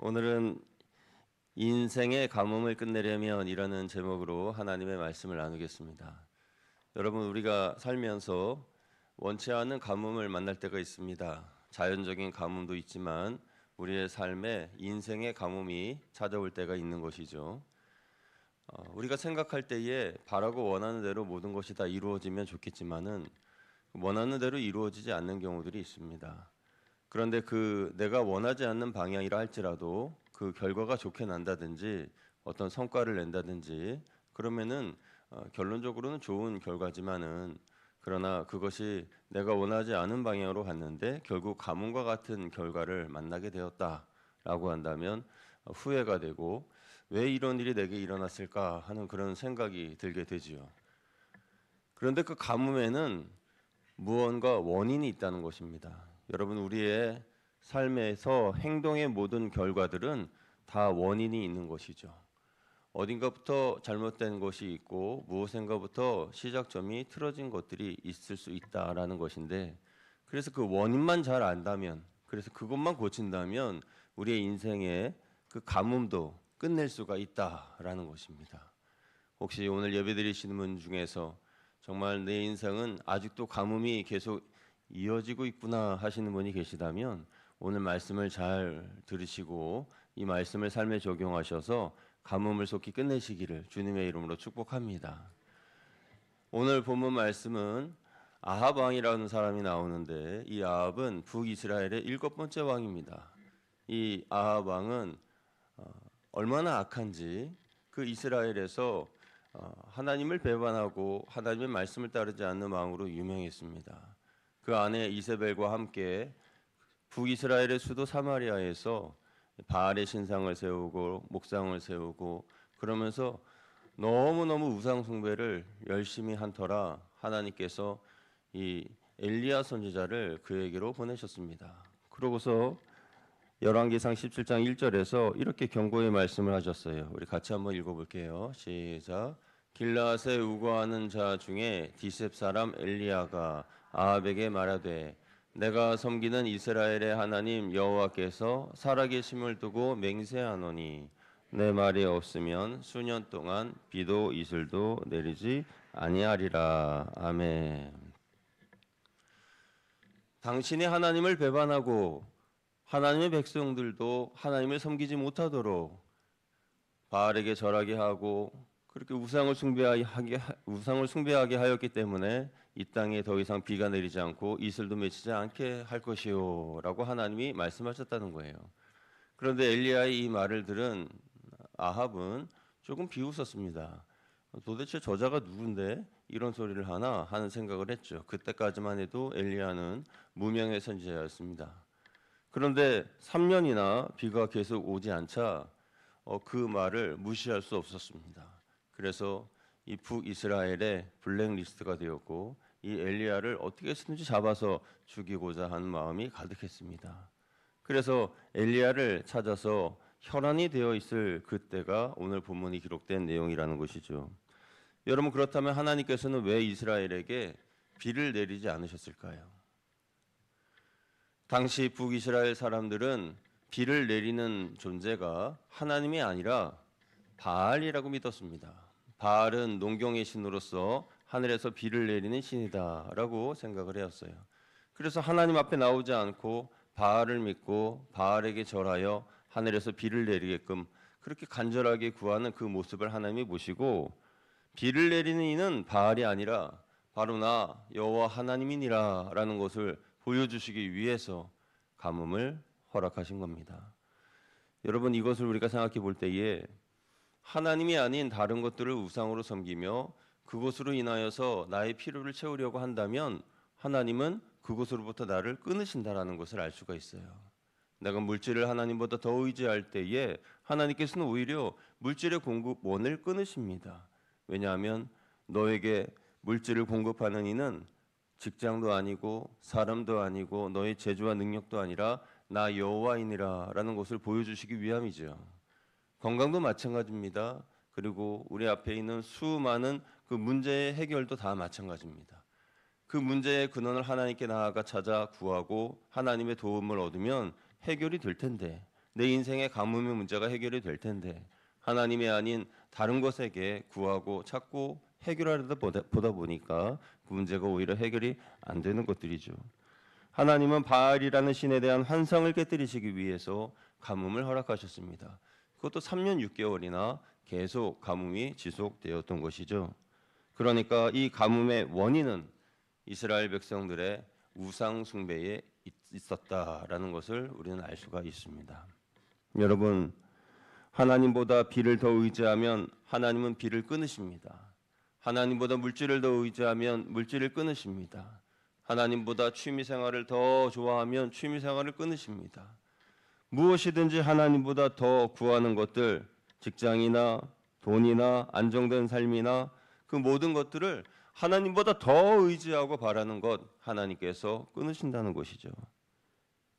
오늘은 인생의 가뭄을 끝내려면 이라는 제목으로 하나님의 말씀을 나누겠습니다. 여러분 우리가 살면서 원치 않은 가뭄을 만날 때가 있습니다. 자연적인 가뭄도 있지만 우리의 삶에 인생의 가뭄이 찾아올 때가 있는 것이죠. 어, 우리가 생각할 때에 바라고 원하는 대로 모든 것이 다 이루어지면 좋겠지만은 원하는 대로 이루어지지 않는 경우들이 있습니다. 그런데 그 내가 원하지 않는 방향이라 할지라도 그 결과가 좋게 난다든지 어떤 성과를 낸다든지 그러면은 어, 결론적으로는 좋은 결과지만은 그러나 그것이 내가 원하지 않은 방향으로 갔는데 결국 가뭄과 같은 결과를 만나게 되었다라고 한다면 어, 후회가 되고 왜 이런 일이 내게 일어났을까 하는 그런 생각이 들게 되지요. 그런데 그 가뭄에는 무언가 원인이 있다는 것입니다. 여러분 우리의 삶에서 행동의 모든 결과들은 다 원인이 있는 것이죠. 어딘가부터 잘못된 것이 있고 무엇인가부터 시작점이 틀어진 것들이 있을 수 있다라는 것인데 그래서 그 원인만 잘 안다면 그래서 그것만 고친다면 우리의 인생의 그 가뭄도 끝낼 수가 있다라는 것입니다. 혹시 오늘 예배드리시는 분 중에서 정말 내 인생은 아직도 가뭄이 계속 이어지고 있구나 하시는 분이 계시다면 오늘 말씀을 잘 들으시고 이 말씀을 삶에 적용하셔서 가뭄을 속히 끝내시기를 주님의 이름으로 축복합니다. 오늘 본문 말씀은 아합 왕이라는 사람이 나오는데 이 아합은 북이스라엘의 일곱 번째 왕입니다. 이 아합 왕은 어, 얼마나 악한지 그 이스라엘에서 어, 하나님을 배반하고 하나님의 말씀을 따르지 않는 왕으로 유명했습니다. 그 아내 이세벨과 함께 북이스라엘의 수도 사마리아에서 바알의 신상을 세우고 목상을 세우고 그러면서 너무너무 우상 숭배를 열심히 한 터라 하나님께서 이 엘리야 선지자를 그에게로 보내셨습니다. 그러고서 열왕기상 17장 1절에서 이렇게 경고의 말씀을 하셨어요. 우리 같이 한번 읽어 볼게요. 시작. 길라앗에 우거하는 자 중에 디셉 사람 엘리야가 아합에게 말하되 내가 섬기는 이스라엘의 하나님 여호와께서 살아계심을 두고 맹세하노니 내 말이 없으면 수년 동안 비도 이슬도 내리지 아니하리라 아멘. 당신이 하나님을 배반하고 하나님의 백성들도 하나님을 섬기지 못하도록 바알에게 절하게 하고 그렇게 우상을 숭배하게 우상을 숭배하게 하였기 때문에 이 땅에 더 이상 비가 내리지 않고 이슬도 맺히지 않게 할 것이요라고 하나님이 말씀하셨다는 거예요. 그런데 엘리야의 이 말을 들은 아합은 조금 비웃었습니다. 도대체 저자가 누군데 이런 소리를 하나 하는 생각을 했죠. 그때까지만 해도 엘리야는 무명의 선지자였습니다. 그런데 3년이나 비가 계속 오지 않자 어, 그 말을 무시할 수 없었습니다. 그래서 이 북이스라엘의 블랙리스트가 되었고 이 엘리야를 어떻게 해서든지 잡아서 죽이고자 하는 마음이 가득했습니다. 그래서 엘리야를 찾아서 혈안이 되어 있을 그때가 오늘 본문이 기록된 내용이라는 것이죠. 여러분 그렇다면 하나님께서는 왜 이스라엘에게 비를 내리지 않으셨을까요? 당시 북이스라엘 사람들은 비를 내리는 존재가 하나님이 아니라 바알이라고 믿었습니다. 바알은 농경의 신으로서 하늘에서 비를 내리는 신이다라고 생각을 해왔어요. 그래서 하나님 앞에 나오지 않고 바알을 믿고 바알에게 절하여 하늘에서 비를 내리게끔 그렇게 간절하게 구하는 그 모습을 하나님이 보시고 비를 내리는 이는 바알이 아니라 바로 나 여호와 하나님이니라라는 것을 보여주시기 위해서 가뭄을 허락하신 겁니다. 여러분 이것을 우리가 생각해 볼 때에 하나님이 아닌 다른 것들을 우상으로 섬기며 그것으로 인하여서 나의 필요를 채우려고 한다면 하나님은 그것으로부터 나를 끊으신다라는 것을 알 수가 있어요. 내가 물질을 하나님보다 더 의지할 때에 하나님께서는 오히려 물질의 공급원을 끊으십니다. 왜냐하면 너에게 물질을 공급하는 이는 직장도 아니고 사람도 아니고 너의 재주와 능력도 아니라 나 여호와이니라라는 것을 보여주시기 위함이죠. 건강도 마찬가지입니다. 그리고 우리 앞에 있는 수많은 그 문제의 해결도 다 마찬가지입니다. 그 문제의 근원을 하나님께 나아가 찾아 구하고 하나님의 도움을 얻으면 해결이 될 텐데 내 인생의 가뭄의 문제가 해결이 될 텐데 하나님이 아닌 다른 것에게 구하고 찾고 해결하려다 보다, 보다 보니까 그 문제가 오히려 해결이 안 되는 것들이죠. 하나님은 바알이라는 신에 대한 환상을 깨뜨리시기 위해서 가뭄을 허락하셨습니다. 그것도 3년 6개월이나 계속 가뭄이 지속되었던 것이죠. 그러니까 이 가뭄의 원인은 이스라엘 백성들의 우상 숭배에 있- 있었다라는 것을 우리는 알 수가 있습니다. 여러분 하나님보다 비를 더 의지하면 하나님은 비를 끊으십니다. 하나님보다 물질을 더 의지하면 물질을 끊으십니다. 하나님보다 취미 생활을 더 좋아하면 취미 생활을 끊으십니다. 무엇이든지 하나님보다 더 구하는 것들, 직장이나 돈이나 안정된 삶이나 그 모든 것들을 하나님보다 더 의지하고 바라는 것 하나님께서 끊으신다는 것이죠.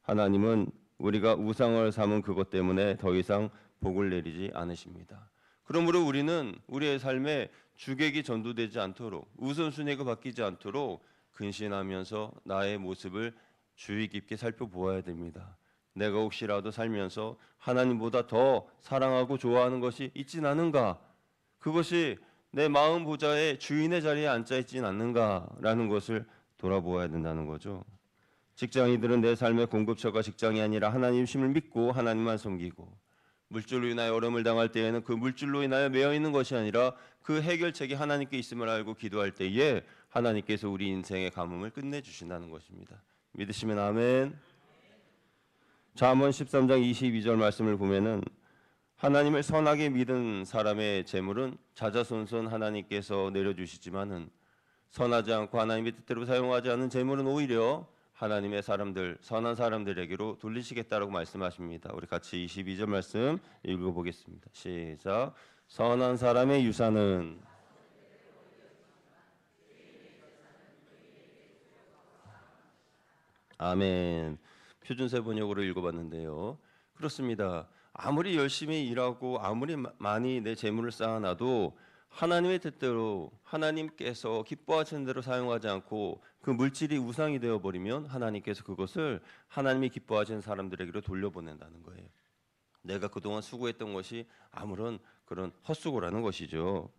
하나님은 우리가 우상을 삼은 그것 때문에 더 이상 복을 내리지 않으십니다. 그러므로 우리는 우리의 삶에 주객이 전도되지 않도록 우선순위가 바뀌지 않도록 근신하면서 나의 모습을 주의 깊게 살펴보아야 됩니다. 내가 혹시라도 살면서 하나님보다 더 사랑하고 좋아하는 것이 있진 않은가? 그것이 내 마음 보좌의 주인의 자리에 앉아 있진 않는가라는 것을 돌아보아야 된다는 거죠. 직장인들은 내 삶의 공급처가 직장이 아니라 하나님심을 믿고 하나님만 섬기고 물질로 인하여 어려움을 당할 때에는 그 물질로 인하여 매여 있는 것이 아니라 그 해결책이 하나님께 있음을 알고 기도할 때에 하나님께서 우리 인생의 가뭄을 끝내 주신다는 것입니다. 믿으시면 아멘. 잠언 13장 22절 말씀을 보면은 하나님을 선하게 믿은 사람의 재물은 자자손손 하나님께서 내려주시지만은 선하지 않고 하나님의 뜻대로 사용하지 않은 재물은 오히려 하나님의 사람들 선한 사람들에게로 돌리시겠다라고 말씀하십니다. 우리 같이 22절 말씀 읽어 보겠습니다. 시작. 선한 사람의 유산은 아멘. 표준세 번역으로 읽어봤는데요. 그렇습니다. 아무리 열심히 일하고 아무리 마- 많이 내 재물을 쌓아놔도 하나님의 뜻대로 하나님께서 기뻐하시는 대로 사용하지 않고 그 물질이 우상이 되어 버리면 하나님께서 그것을 하나님이 기뻐하시는 사람들에게로 돌려보낸다는 거예요. 내가 그동안 수고했던 것이 아무런 그런 헛수고라는 것이죠.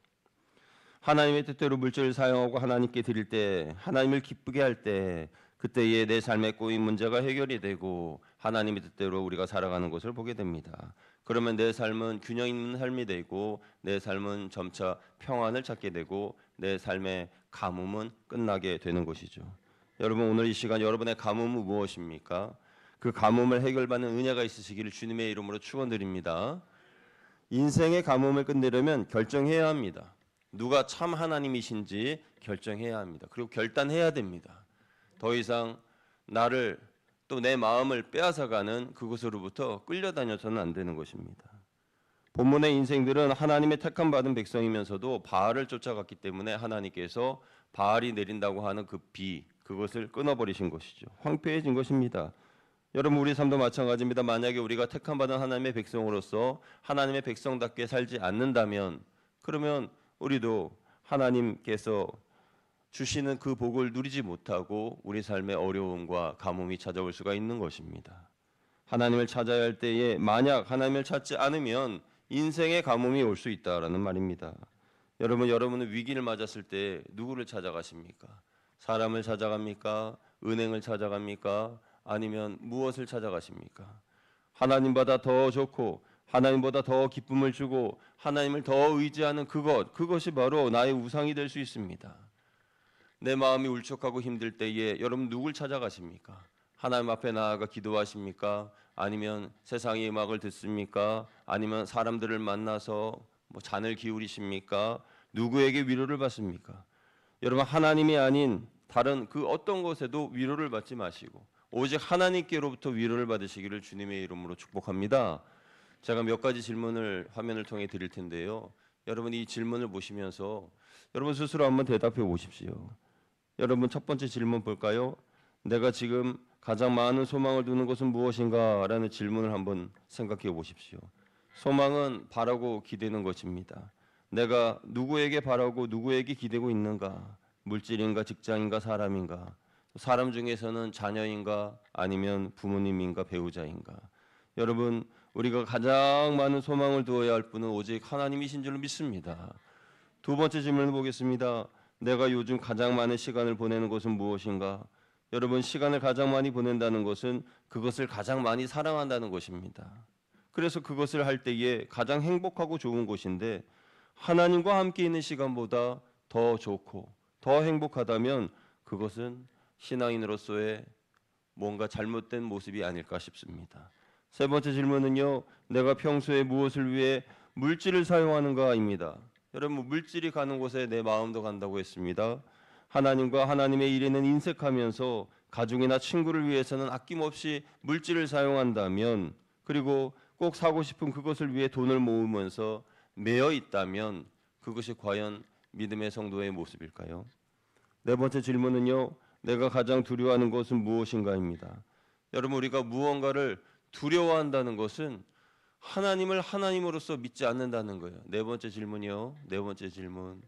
하나님의 뜻대로 물질을 사용하고 하나님께 드릴 때 하나님을 기쁘게 할 때 그때에 내 삶에 꼬인 문제가 해결이 되고 하나님의 뜻대로 우리가 살아가는 것을 보게 됩니다. 그러면 내 삶은 균형 있는 삶이 되고 내 삶은 점차 평안을 찾게 되고 내 삶의 가뭄은 끝나게 되는 것이죠. 여러분 오늘 이 시간 여러분의 가뭄은 무엇입니까? 그 가뭄을 해결받는 은혜가 있으시기를 주님의 이름으로 축원드립니다. 인생의 가뭄을 끝내려면 결정해야 합니다. 누가 참 하나님이신지 결정해야 합니다. 그리고 결단해야 됩니다. 더 이상 나를 또 내 마음을 빼앗아가는 그곳으로부터 끌려다녀서는 안 되는 것입니다. 본문의 인생들은 하나님의 택함 받은 백성이면서도 바알을 쫓아갔기 때문에 하나님께서 바알이 내린다고 하는 그 비 그것을 끊어버리신 것이죠. 황폐해진 것입니다. 여러분 우리 삶도 마찬가지입니다. 만약에 우리가 택함 받은 하나님의 백성으로서 하나님의 백성답게 살지 않는다면 그러면 우리도 하나님께서 주시는 그 복을 누리지 못하고 우리 삶의 어려움과 가뭄이 찾아올 수가 있는 것입니다. 하나님을 찾아야 할 때에 만약 하나님을 찾지 않으면 인생의 가뭄이 올 수 있다라는 말입니다. 여러분 여러분은 위기를 맞았을 때 누구를 찾아가십니까? 사람을 찾아갑니까? 은행을 찾아갑니까? 아니면 무엇을 찾아가십니까? 하나님보다 더 좋고 하나님보다 더 기쁨을 주고 하나님을 더 의지하는 그것 그것이 바로 나의 우상이 될 수 있습니다. 내 마음이 울적하고 힘들 때에 여러분 누굴 찾아가십니까? 하나님 앞에 나아가 기도하십니까? 아니면 세상의 음악을 듣습니까? 아니면 사람들을 만나서 뭐 잔을 기울이십니까? 누구에게 위로를 받습니까? 여러분 하나님이 아닌 다른 그 어떤 것에도 위로를 받지 마시고 오직 하나님께로부터 위로를 받으시기를 주님의 이름으로 축복합니다. 제가 몇 가지 질문을 화면을 통해 드릴 텐데요. 여러분 이 질문을 보시면서 여러분 스스로 한번 대답해 보십시오. 여러분 첫 번째 질문 볼까요? 내가 지금 가장 많은 소망을 두는 것은 무엇인가 라는 질문을 한번 생각해 보십시오. 소망은 바라고 기대는 것입니다. 내가 누구에게 바라고 누구에게 기대고 있는가? 물질인가 직장인가 사람인가? 사람 중에서는 자녀인가 아니면 부모님인가 배우자인가? 여러분 우리가 가장 많은 소망을 두어야 할 분은 오직 하나님이신 줄로 믿습니다. 두 번째 질문을 보겠습니다. 내가 요즘 가장 많은 시간을 보내는 것은 무엇인가? 여러분 시간을 가장 많이 보낸다는 것은 그것을 가장 많이 사랑한다는 것입니다. 그래서 그것을 할 때에 가장 행복하고 좋은 것인데 하나님과 함께 있는 시간보다 더 좋고 더 행복하다면 그것은 신앙인으로서의 뭔가 잘못된 모습이 아닐까 싶습니다. 세 번째 질문은요. 내가 평소에 무엇을 위해 물질을 사용하는가입니다. 여러분 물질이 가는 곳에 내 마음도 간다고 했습니다. 하나님과 하나님의 일에는 인색하면서 가족이나 친구를 위해서는 아낌없이 물질을 사용한다면 그리고 꼭 사고 싶은 그것을 위해 돈을 모으면서 매여 있다면 그것이 과연 믿음의 성도의 모습일까요? 네 번째 질문은요. 내가 가장 두려워하는 것은 무엇인가입니다. 여러분 우리가 무언가를 두려워한다는 것은 하나님을 하나님으로서 믿지 않는다는 거예요. 네 번째 질문이요. 네 번째 질문.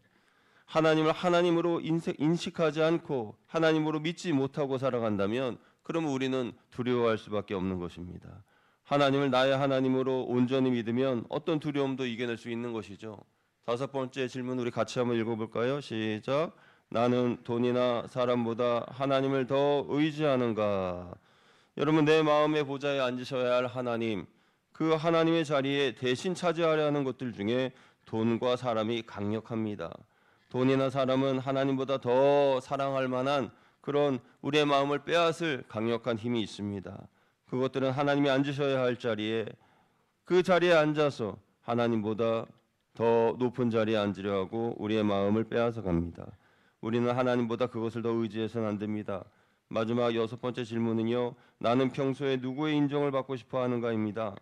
하나님을 하나님으로 인식하지 않고 하나님으로 믿지 못하고 살아간다면 그러면 우리는 두려워할 수밖에 없는 것입니다. 하나님을 나의 하나님으로 온전히 믿으면 어떤 두려움도 이겨낼 수 있는 것이죠. 다섯 번째 질문 우리 같이 한번 읽어볼까요? 시작. 나는 돈이나 사람보다 하나님을 더 의지하는가? 여러분 내 마음의 보좌에 앉으셔야 할 하나님, 그 하나님의 자리에 대신 차지하려 하는 것들 중에 돈과 사람이 강력합니다. 돈이나 사람은 하나님보다 더 사랑할 만한 그런 우리의 마음을 빼앗을 강력한 힘이 있습니다. 그것들은 하나님이 앉으셔야 할 자리에 그 자리에 앉아서 하나님보다 더 높은 자리에 앉으려 하고 우리의 마음을 빼앗아 갑니다. 우리는 하나님보다 그것을 더 의지해서는 안 됩니다. 마지막 여섯 번째 질문은요. 나는 평소에 누구의 인정을 받고 싶어 하는가입니다.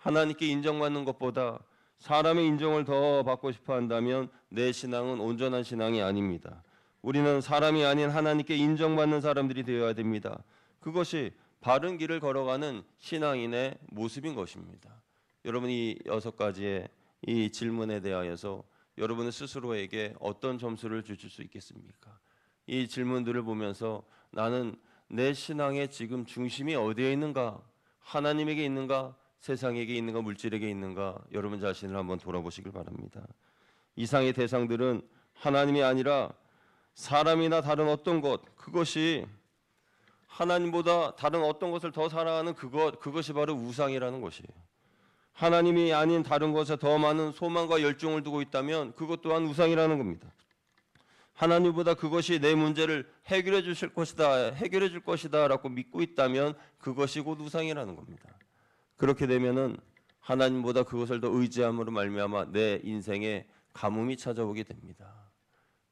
하나님께 인정받는 것보다 사람의 인정을 더 받고 싶어 한다면 내 신앙은 온전한 신앙이 아닙니다. 우리는 사람이 아닌 하나님께 인정받는 사람들이 되어야 됩니다. 그것이 바른 길을 걸어가는 신앙인의 모습인 것입니다. 여러분 이 여섯 가지의 이 질문에 대하여서 여러분은 스스로에게 어떤 점수를 주실 수 있겠습니까? 이 질문들을 보면서 나는 내 신앙의 지금 중심이 어디에 있는가? 하나님에게 있는가? 세상에게 있는가? 물질에게 있는가? 여러분 자신을 한번 돌아보시길 바랍니다. 이상의 대상들은 하나님이 아니라 사람이나 다른 어떤 것 그것이 하나님보다 다른 어떤 것을 더 사랑하는 그것 그것이 바로 우상이라는 것이에요. 하나님이 아닌 다른 것에 더 많은 소망과 열정을 두고 있다면 그것 또한 우상이라는 겁니다. 하나님보다 그것이 내 문제를 해결해 주실 것이다, 해결해 줄 것이다라고 믿고 있다면 그것이 곧 우상이라는 겁니다. 그렇게 되면은 하나님보다 그것을 더 의지함으로 말미암아 내 인생에 가뭄이 찾아오게 됩니다.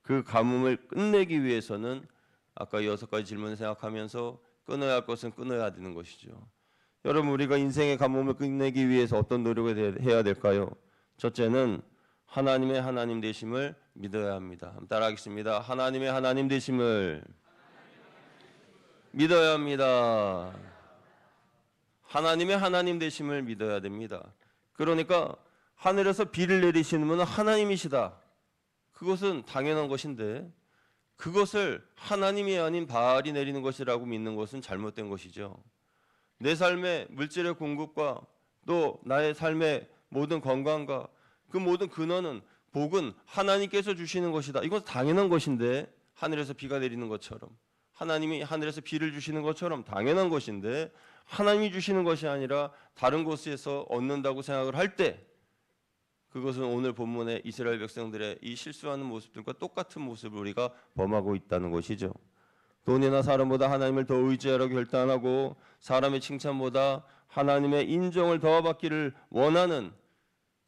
그 가뭄을 끝내기 위해서는 아까 여섯 가지 질문을 생각하면서 끊어야 할 것은 끊어야 되는 것이죠. 여러분 우리가 인생의 가뭄을 끝내기 위해서 어떤 노력을 해야 될까요? 첫째는 하나님의 하나님 되심을 믿어야 합니다. 따라하겠습니다. 하나님의 하나님 되심을 믿어야 합니다. 하나님의 하나님 되심을 믿어야 됩니다. 그러니까 하늘에서 비를 내리시는 분은 하나님이시다. 그것은 당연한 것인데 그것을 하나님이 아닌 바알이 내리는 것이라고 믿는 것은 잘못된 것이죠. 내 삶의 물질의 공급과 또 나의 삶의 모든 건강과 그 모든 근원은 복은 하나님께서 주시는 것이다. 이건 당연한 것인데 하늘에서 비가 내리는 것처럼 하나님이 하늘에서 비를 주시는 것처럼 당연한 것인데 하나님이 주시는 것이 아니라 다른 곳에서 얻는다고 생각을 할 때 그것은 오늘 본문의 이스라엘 백성들의 이 실수하는 모습들과 똑같은 모습을 우리가 범하고 있다는 것이죠. 돈이나 사람보다 하나님을 더 의지하라고 결단하고 사람의 칭찬보다 하나님의 인정을 더 받기를 원하는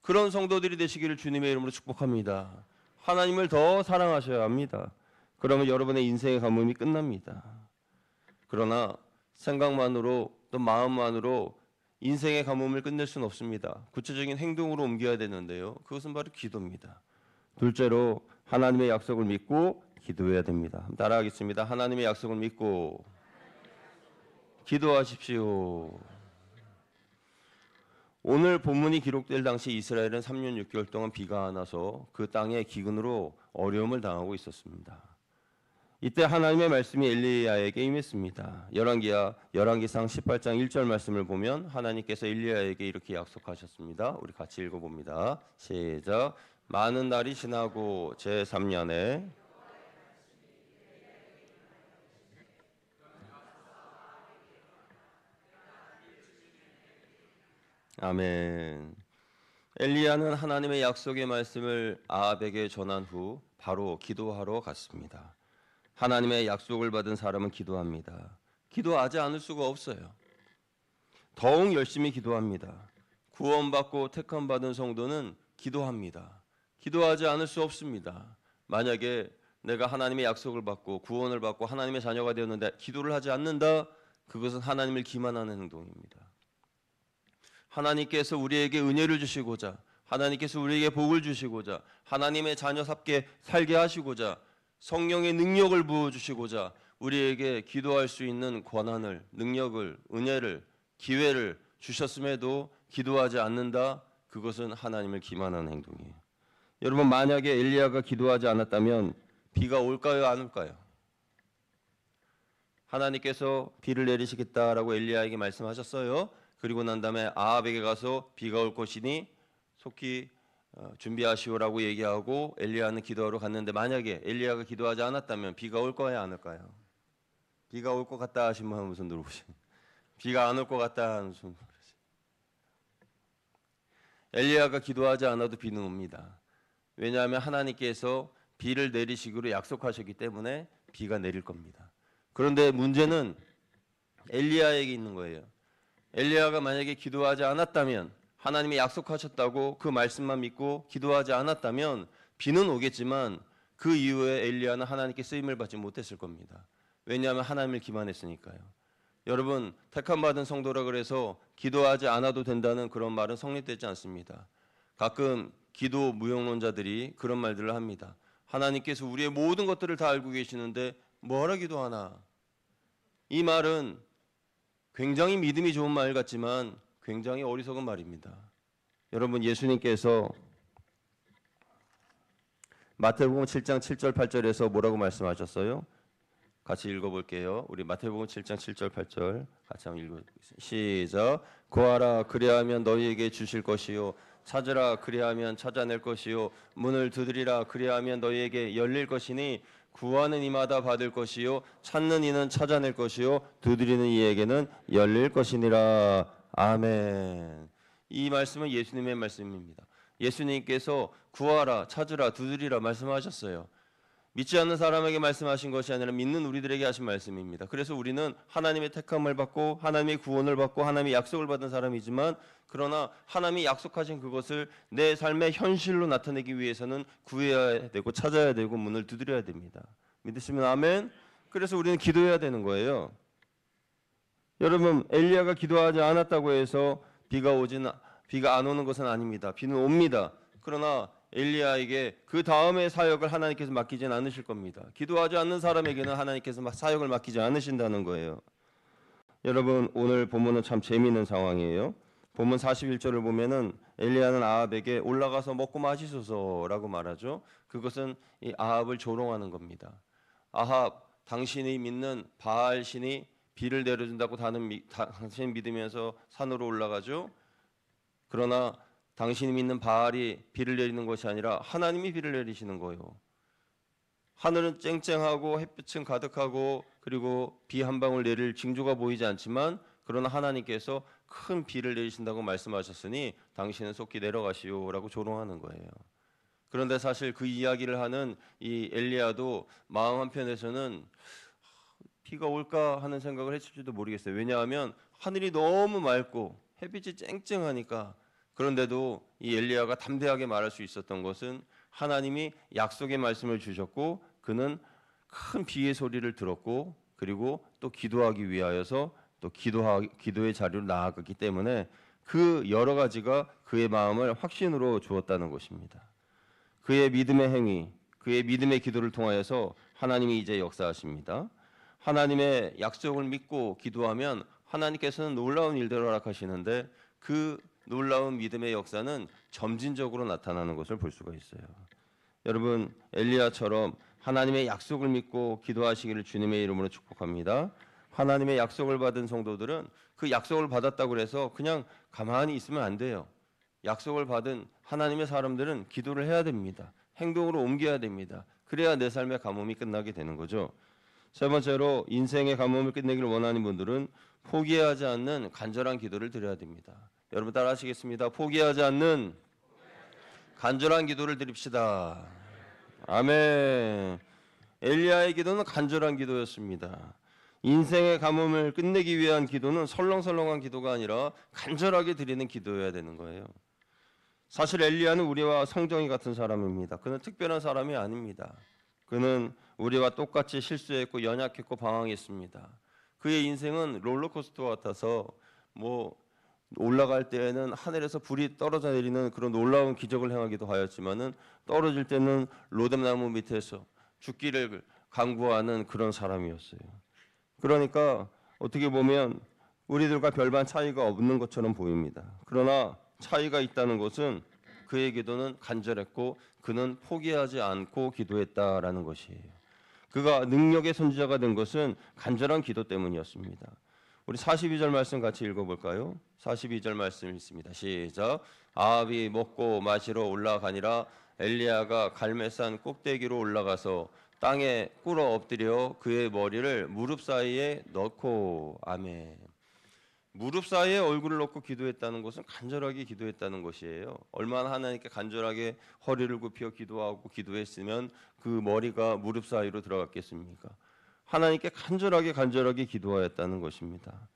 그런 성도들이 되시기를 주님의 이름으로 축복합니다. 하나님을 더 사랑하셔야 합니다. 그러면 여러분의 인생의 가뭄이 끝납니다. 그러나 생각만으로 또 마음만으로 인생의 가뭄을 끝낼 수는 없습니다. 구체적인 행동으로 옮겨야 되는데요. 그것은 바로 기도입니다. 둘째로 하나님의 약속을 믿고 기도해야 됩니다. 따라하겠습니다. 하나님의 약속을 믿고 기도하십시오. 오늘 본문이 기록될 당시 이스라엘은 3년 6개월 동안 비가 안 와서 그 땅에 기근으로 어려움을 당하고 있었습니다. 이때 하나님의 말씀이 엘리야에게 임했습니다. 열왕기야 열왕기상 18장 1절 말씀을 보면 하나님께서 엘리야에게 이렇게 약속하셨습니다. 우리 같이 읽어 봅니다. 시작. 많은 날이 지나고 제 3년에 아멘. 엘리야는 하나님의 약속의 말씀을 아합에게 전한 후 바로 기도하러 갔습니다. 하나님의 약속을 받은 사람은 기도합니다. 기도하지 않을 수가 없어요. 더욱 열심히 기도합니다. 구원받고 택함 받은 성도는 기도합니다. 기도하지 않을 수 없습니다. 만약에 내가 하나님의 약속을 받고 구원을 받고 하나님의 자녀가 되었는데 기도를 하지 않는다, 그것은 하나님을 기만하는 행동입니다. 하나님께서 우리에게 은혜를 주시고자 하나님께서 우리에게 복을 주시고자 하나님의 자녀답게 살게 하시고자 성령의 능력을 부어 주시고자 우리에게 기도할 수 있는 권한을 능력을 은혜를 기회를 주셨음에도 기도하지 않는다 그것은 하나님을 기만하는 행동이에요. 여러분 만약에 엘리야가 기도하지 않았다면 비가 올까요 안 올까요? 하나님께서 비를 내리시겠다라고 엘리야에게 말씀하셨어요. 그리고 난 다음에 아합에게 가서 비가 올 것이니 속히 어, 준비하시오라고 얘기하고 엘리야는 기도하러 갔는데 만약에 엘리야가 기도하지 않았다면 비가 올 거야 안 올까요? 비가 올 것 같다 하신 분 무슨 들어보시? 비가 안 올 것 같다 하는 손. 엘리야가 기도하지 않아도 비는 옵니다. 왜냐하면 하나님께서 비를 내리시기로 약속하셨기 때문에 비가 내릴 겁니다. 그런데 문제는 엘리야에게 있는 거예요. 엘리야가 만약에 기도하지 않았다면 하나님이 약속하셨다고 그 말씀만 믿고 기도하지 않았다면 비는 오겠지만 그 이후에 엘리야는 하나님께 쓰임을 받지 못했을 겁니다. 왜냐하면 하나님을 기만했으니까요. 여러분 택함 받은 성도라 그래서 기도하지 않아도 된다는 그런 말은 성립되지 않습니다. 가끔 기도 무용론자들이 그런 말들을 합니다. 하나님께서 우리의 모든 것들을 다 알고 계시는데 뭐하러 기도하나? 이 말은 굉장히 믿음이 좋은 말 같지만 굉장히 어리석은 말입니다. 여러분 예수님께서 마태복음 7장 7절 8절에서 뭐라고 말씀하셨어요? 같이 읽어볼게요. 우리 마태복음 7장 7절 8절 같이 한번 읽어보겠습니다. 시작. 구하라 그리하면 너희에게 주실 것이요 찾으라 그리하면 찾아낼 것이요 문을 두드리라 그리하면 너희에게 열릴 것이니 구하는 이마다 받을 것이요 찾는 이는 찾아낼 것이요 두드리는 이에게는 열릴 것이니라 아멘. 이 말씀은 예수님의 말씀입니다. 예수님께서 구하라 찾으라 두드리라 말씀하셨어요. 믿지 않는 사람에게 말씀하신 것이 아니라 믿는 우리들에게 하신 말씀입니다. 그래서 우리는 하나님의 택함을 받고 하나님의 구원을 받고 하나님의 약속을 받은 사람이지만 그러나 하나님이 약속하신 그것을 내 삶의 현실로 나타내기 위해서는 구해야 되고 찾아야 되고 문을 두드려야 됩니다. 믿으시면 아멘. 그래서 우리는 기도해야 되는 거예요. 여러분 엘리야가 기도하지 않았다고 해서 비가 오지는 비가 안 오는 것은 아닙니다. 비는 옵니다. 그러나 엘리야에게 그 다음의 사역을 하나님께서 맡기진 않으실 겁니다. 기도하지 않는 사람에게는 하나님께서 사역을 맡기지 않으신다는 거예요. 여러분 오늘 본문은 참 재미있는 상황이에요. 본문 41절을 보면은 엘리야는 아합에게 올라가서 먹고 마시소서라고 말하죠. 그것은 이 아합을 조롱하는 겁니다. 아합 당신이 믿는 바알 신이 비를 내려준다고 다는 미, 당신 믿으면서 산으로 올라가죠. 그러나 당신이 믿는 바알이 비를 내리는 것이 아니라 하나님이 비를 내리시는 거예요. 하늘은 쨍쨍하고 햇빛은 가득하고 그리고 비 한 방울 내릴 징조가 보이지 않지만 그러나 하나님께서 큰 비를 내리신다고 말씀하셨으니 당신은 속히 내려가시오라고 조롱하는 거예요. 그런데 사실 그 이야기를 하는 이 엘리야도 마음 한편에서는 비가 올까 하는 생각을 했을지도 모르겠어요. 왜냐하면 하늘이 너무 맑고 햇빛이 쨍쨍하니까 그런데도 이 엘리야가 담대하게 말할 수 있었던 것은 하나님이 약속의 말씀을 주셨고 그는 큰 비의 소리를 들었고 그리고 또 기도하기 위하여서 또 기도하, 기도의 자리로 나아갔기 때문에 그 여러 가지가 그의 마음을 확신으로 주었다는 것입니다. 그의 믿음의 행위, 그의 믿음의 기도를 통하여서 하나님이 이제 역사하십니다. 하나님의 약속을 믿고 기도하면 하나님께서는 놀라운 일들을 허락하시는데 그 놀라운 믿음의 역사는 점진적으로 나타나는 것을 볼 수가 있어요. 여러분 엘리야처럼 하나님의 약속을 믿고 기도하시기를 주님의 이름으로 축복합니다. 하나님의 약속을 받은 성도들은 그 약속을 받았다고 해서 그냥 가만히 있으면 안 돼요. 약속을 받은 하나님의 사람들은 기도를 해야 됩니다. 행동으로 옮겨야 됩니다. 그래야 내 삶의 가뭄이 끝나게 되는 거죠. 세 번째로 인생의 가뭄을 끝내기를 원하는 분들은 포기하지 않는 간절한 기도를 드려야 됩니다. 여러분 따라 하시겠습니다. 포기하지 않는 간절한 기도를 드립시다. 아멘. 엘리야의 기도는 간절한 기도였습니다. 인생의 가뭄을 끝내기 위한 기도는 설렁설렁한 기도가 아니라 간절하게 드리는 기도여야 되는 거예요. 사실 엘리야는 우리와 성정이 같은 사람입니다. 그는 특별한 사람이 아닙니다. 그는 우리와 똑같이 실수했고 연약했고 방황했습니다. 그의 인생은 롤러코스터 같아서 뭐 올라갈 때에는 하늘에서 불이 떨어져 내리는 그런 놀라운 기적을 행하기도 하였지만은 떨어질 때는 로뎀나무 밑에서 죽기를 강구하는 그런 사람이었어요. 그러니까 어떻게 보면 우리들과 별반 차이가 없는 것처럼 보입니다. 그러나 차이가 있다는 것은 그의 기도는 간절했고 그는 포기하지 않고 기도했다라는 것이에요. 그가 능력의 선지자가 된 것은 간절한 기도 때문이었습니다. 우리 42절 말씀 같이 읽어볼까요? 42절 말씀 있습니다. 시작. 아합이 먹고 마시러 올라가니라 엘리야가 갈매산 꼭대기로 올라가서 땅에 꿇어 엎드려 그의 머리를 무릎 사이에 넣고 아멘. 무릎 사이에 얼굴을 넣고 기도했다는 것은 간절하게 기도했다는 것이에요. 얼마나 하나님께 간절하게 허리를 굽혀 기도하고 기도했으면 그 머리가 무릎 사이로 들어갔겠습니까? 하나님께 간절하게 간절하게 기도하였다는 것입니다.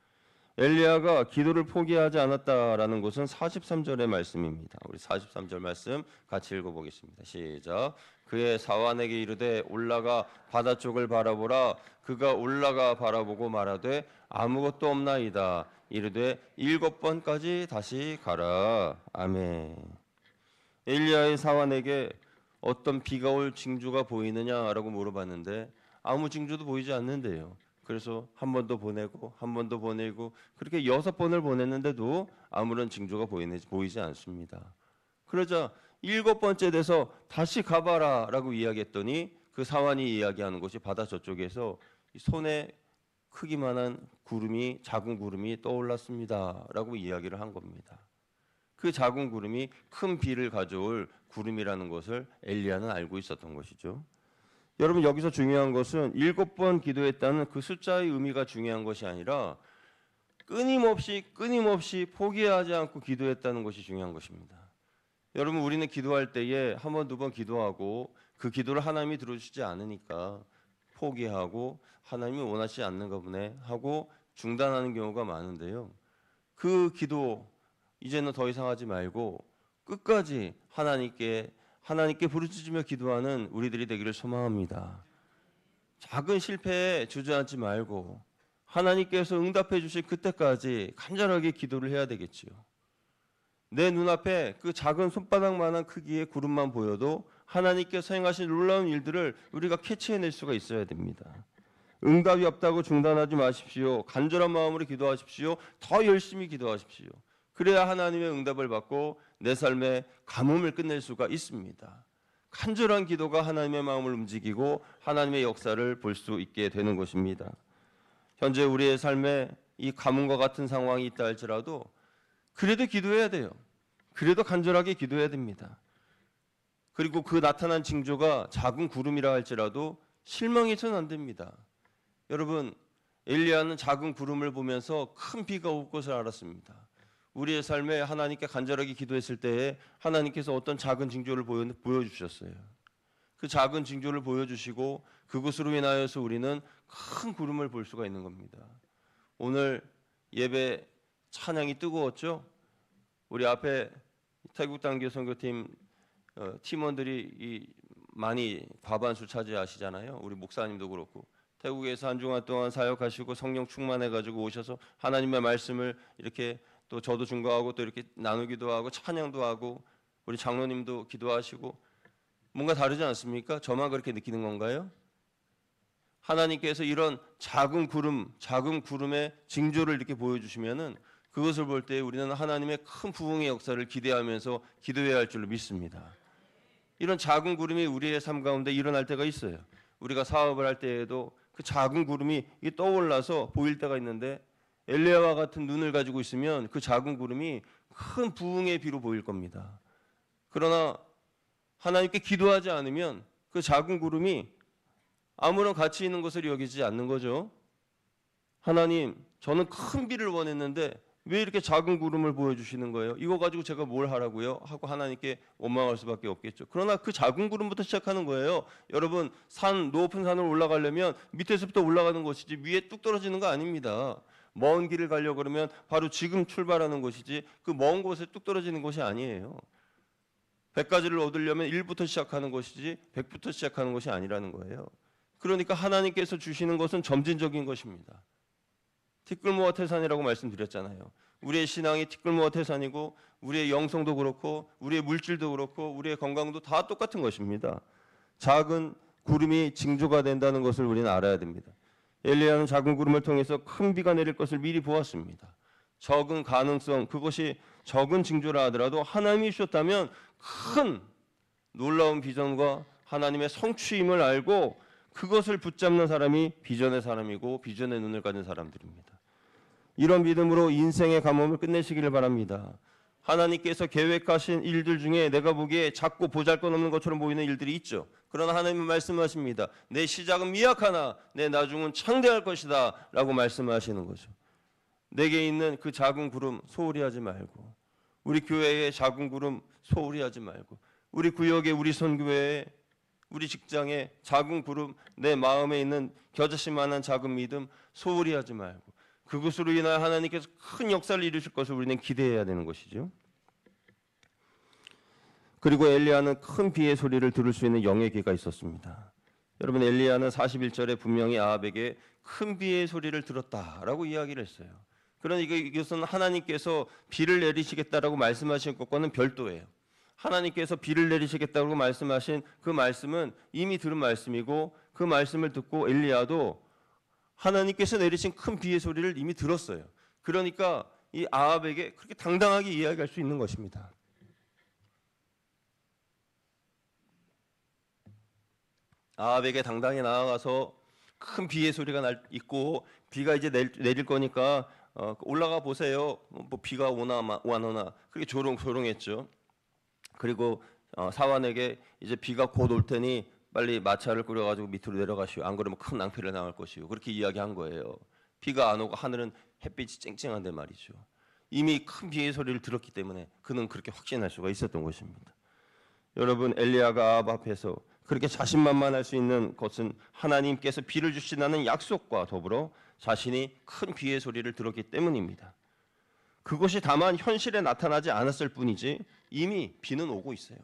엘리야가 기도를 포기하지 않았다라는 것은 43절의 말씀입니다. 우리 43절 말씀 같이 읽어 보겠습니다. 시작. 그의 사환에게 이르되 올라가 바다 쪽을 바라보라. 그가 올라가 바라보고 말하되 아무것도 없나이다. 이르되 일곱 번까지 다시 가라. 아멘. 엘리야의 사환에게 어떤 비가 올 징조가 보이느냐라고 물어봤는데 아무 징조도 보이지 않는데요. 그래서 한 번 더 보내고 한 번 더 보내고 그렇게 여섯 번을 보냈는데도 아무런 징조가 보이지, 않습니다. 그러자 일곱 번째 돼서 다시 가봐라라고 이야기했더니 그 사환이 이야기하는 것이 바다 저쪽에서 이 손에 크기만한 구름이 작은 구름이 떠올랐습니다라고 이야기를 한 겁니다. 그 작은 구름이 큰 비를 가져올 구름이라는 것을 엘리야는 알고 있었던 것이죠. 여러분 여기서 중요한 것은 일곱 번 기도했다는 그 숫자의 의미가 중요한 것이 아니라 끊임없이 끊임없이 포기하지 않고 기도했다는 것이 중요한 것입니다. 여러분 우리는 기도할 때에 한 번 두 번 기도하고 그 기도를 하나님이 들어주지 않으니까 포기하고 하나님이 원하지 않는가 보네 하고 중단하는 경우가 많은데요. 그 기도 이제는 더 이상 하지 말고 끝까지 하나님께 하나님께 부르짖으며 기도하는 우리들이 되기를 소망합니다. 작은 실패에 주저앉지 말고 하나님께서 응답해 주실 그때까지 간절하게 기도를 해야 되겠지요. 내 눈앞에 그 작은 손바닥만한 크기의 구름만 보여도 하나님께서 행하신 놀라운 일들을 우리가 캐치해낼 수가 있어야 됩니다. 응답이 없다고 중단하지 마십시오. 간절한 마음으로 기도하십시오. 더 열심히 기도하십시오. 그래야 하나님의 응답을 받고 내 삶의 가뭄을 끝낼 수가 있습니다. 간절한 기도가 하나님의 마음을 움직이고 하나님의 역사를 볼 수 있게 되는 것입니다. 현재 우리의 삶에 이 가뭄과 같은 상황이 있다 할지라도 그래도 기도해야 돼요. 그래도 간절하게 기도해야 됩니다. 그리고 그 나타난 징조가 작은 구름이라 할지라도 실망해서는 안 됩니다. 여러분 엘리야는 작은 구름을 보면서 큰 비가 올 것을 알았습니다. 우리의 삶에 하나님께 간절하게 기도했을 때에 하나님께서 어떤 작은 징조를 보여, 보여주셨어요. 그 작은 징조를 보여주시고 그것으로 인하여서 우리는 큰 구름을 볼 수가 있는 겁니다. 오늘 예배 찬양이 뜨거웠죠? 우리 앞에 태국 단교 선교팀 어, 팀원들이 이 많이 과반수 차지하시잖아요. 우리 목사님도 그렇고 태국에서 한 주간 동안 사역하시고 성령 충만해 가지고 오셔서 하나님의 말씀을 이렇게 또 저도 증거하고 또 이렇게 나누기도 하고 찬양도 하고 우리 장로님도 기도하시고 뭔가 다르지 않습니까? 저만 그렇게 느끼는 건가요? 하나님께서 이런 작은 구름, 작은 구름의 징조를 이렇게 보여주시면은 그것을 볼 때 우리는 하나님의 큰 부흥의 역사를 기대하면서 기도해야 할 줄로 믿습니다. 이런 작은 구름이 우리의 삶 가운데 일어날 때가 있어요. 우리가 사업을 할 때에도 그 작은 구름이 이 떠올라서 보일 때가 있는데 엘리야와 같은 눈을 가지고 있으면 그 작은 구름이 큰 부흥의 비로 보일 겁니다. 그러나 하나님께 기도하지 않으면 그 작은 구름이 아무런 가치 있는 것을 여기지 않는 거죠. 하나님, 저는 큰 비를 원했는데 왜 이렇게 작은 구름을 보여주시는 거예요? 이거 가지고 제가 뭘 하라고요? 하고 하나님께 원망할 수밖에 없겠죠. 그러나 그 작은 구름부터 시작하는 거예요. 여러분, 산 높은 산을 올라가려면 밑에서부터 올라가는 것이지 위에 뚝 떨어지는 거 아닙니다. 먼 길을 가려고 그러면 바로 지금 출발하는 것이지 그 먼 곳에 뚝 떨어지는 것이 아니에요. 100가지를 얻으려면 1부터 시작하는 것이지 100부터 시작하는 것이 아니라는 거예요. 그러니까 하나님께서 주시는 것은 점진적인 것입니다. 티끌모아 태산이라고 말씀드렸잖아요. 우리의 신앙이 티끌모아 태산이고 우리의 영성도 그렇고 우리의 물질도 그렇고 우리의 건강도 다 똑같은 것입니다. 작은 구름이 징조가 된다는 것을 우리는 알아야 됩니다. 엘리야는 작은 구름을 통해서 큰 비가 내릴 것을 미리 보았습니다. 적은 가능성 그것이 적은 징조라 하더라도 하나님이 주셨다면 큰 놀라운 비전과 하나님의 성취임을 알고 그것을 붙잡는 사람이 비전의 사람이고 비전의 눈을 가진 사람들입니다. 이런 믿음으로 인생의 가뭄을 끝내시기를 바랍니다. 하나님께서 계획하신 일들 중에 내가 보기에 작고 보잘것없는 것처럼 보이는 일들이 있죠. 그러나 하나님은 말씀하십니다. 내 시작은 미약하나 내 나중은 창대할 것이다라고 말씀하시는 거죠. 내게 있는 그 작은 구름 소홀히 하지 말고 우리 교회의 작은 구름 소홀히 하지 말고 우리 구역의 우리 선교회에 우리 직장에 작은 구름 내 마음에 있는 겨자씨만한 작은 믿음 소홀히 하지 말고 그것으로 인하여 하나님께서 큰 역사를 이루실 것을 우리는 기대해야 되는 것이죠. 그리고 엘리야는 큰 비의 소리를 들을 수 있는 영의 귀가 있었습니다. 여러분 엘리야는 41절에 분명히 아합에게 큰 비의 소리를 들었다라고 이야기를 했어요. 그러니까 이것은 하나님께서 비를 내리시겠다라고 말씀하신 것과는 별도예요. 하나님께서 비를 내리시겠다고 말씀하신 그 말씀은 이미 들은 말씀이고 그 말씀을 듣고 엘리야도 하나님께서 내리신 큰 비의 소리를 이미 들었어요. 그러니까 이 아합에게 그렇게 당당하게 이야기할 수 있는 것입니다. 아합에게 당당히 나아가서 큰 비의 소리가 날 있고 비가 이제 내, 내릴 거니까 어, 올라가 보세요. 뭐 비가 오나 마, 와노나 그렇게 조롱 조롱했죠. 그리고 어, 사환에게 이제 비가 곧 올 테니 빨리 마차를 끓여가지고 밑으로 내려가시오. 안 그러면 큰 낭패를 당할 것이오. 그렇게 이야기한 거예요. 비가 안 오고 하늘은 햇빛이 쨍쨍한데 말이죠. 이미 큰 비의 소리를 들었기 때문에 그는 그렇게 확신할 수가 있었던 것입니다. 여러분 엘리야가 아합 앞에서 그렇게 자신만만할 수 있는 것은 하나님께서 비를 주신다는 약속과 더불어 자신이 큰 비의 소리를 들었기 때문입니다. 그것이 다만 현실에 나타나지 않았을 뿐이지 이미 비는 오고 있어요.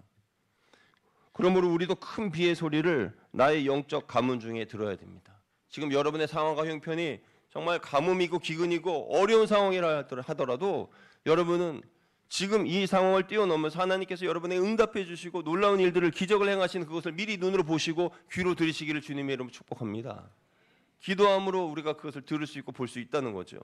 그러므로 우리도 큰 비의 소리를 나의 영적 가문 중에 들어야 됩니다. 지금 여러분의 상황과 형편이 정말 가뭄이고 기근이고 어려운 상황이라 하더라도 여러분은 지금 이 상황을 뛰어넘어서 하나님께서 여러분의 응답해 주시고 놀라운 일들을 기적을 행하시는 그것을 미리 눈으로 보시고 귀로 들으시기를 주님의 이름으로 축복합니다. 기도함으로 우리가 그것을 들을 수 있고 볼 수 있다는 거죠.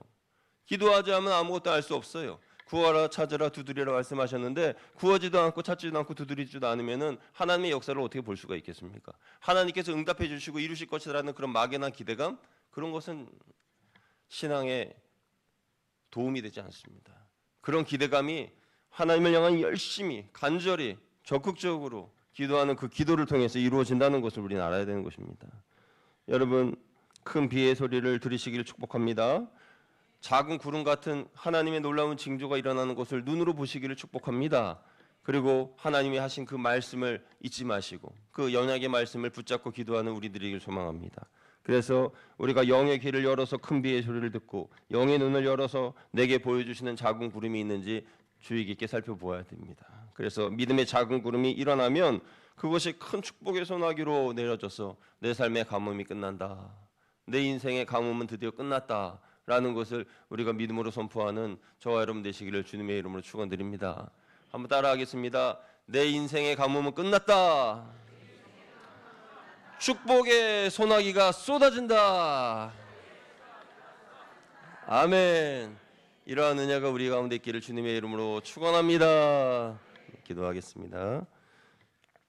기도하지 않으면 아무것도 알 수 없어요. 구하라 찾으라 두드리라 말씀하셨는데 구하지도 않고 찾지도 않고 두드리지도 않으면은 하나님의 역사를 어떻게 볼 수가 있겠습니까? 하나님께서 응답해 주시고 이루실 것이라는 그런 막연한 기대감 그런 것은 신앙에 도움이 되지 않습니다. 그런 기대감이 하나님을 향한 열심히 간절히 적극적으로 기도하는 그 기도를 통해서 이루어진다는 것을 우리는 알아야 되는 것입니다. 여러분 큰 비의 소리를 들으시기를 축복합니다. 작은 구름 같은 하나님의 놀라운 징조가 일어나는 것을 눈으로 보시기를 축복합니다. 그리고 하나님이 하신 그 말씀을 잊지 마시고 그 연약의 말씀을 붙잡고 기도하는 우리들이길 소망합니다. 그래서 우리가 영의 귀를 열어서 큰 비의 소리를 듣고 영의 눈을 열어서 내게 보여주시는 작은 구름이 있는지 주의 깊게 살펴보아야 됩니다. 그래서 믿음의 작은 구름이 일어나면 그것이 큰 축복의 소나기로 내려져서 내 삶의 가뭄이 끝난다. 내 인생의 가뭄은 드디어 끝났다 라는 것을 우리가 믿음으로 선포하는 저와 여러분 되시기를 주님의 이름으로 축원드립니다. 한번 따라하겠습니다. 내 인생의 가뭄은 끝났다. 축복의 소나기가 쏟아진다. 아멘. 이러한 은혜가 우리 가운데 있기를 주님의 이름으로 축원합니다. 기도하겠습니다.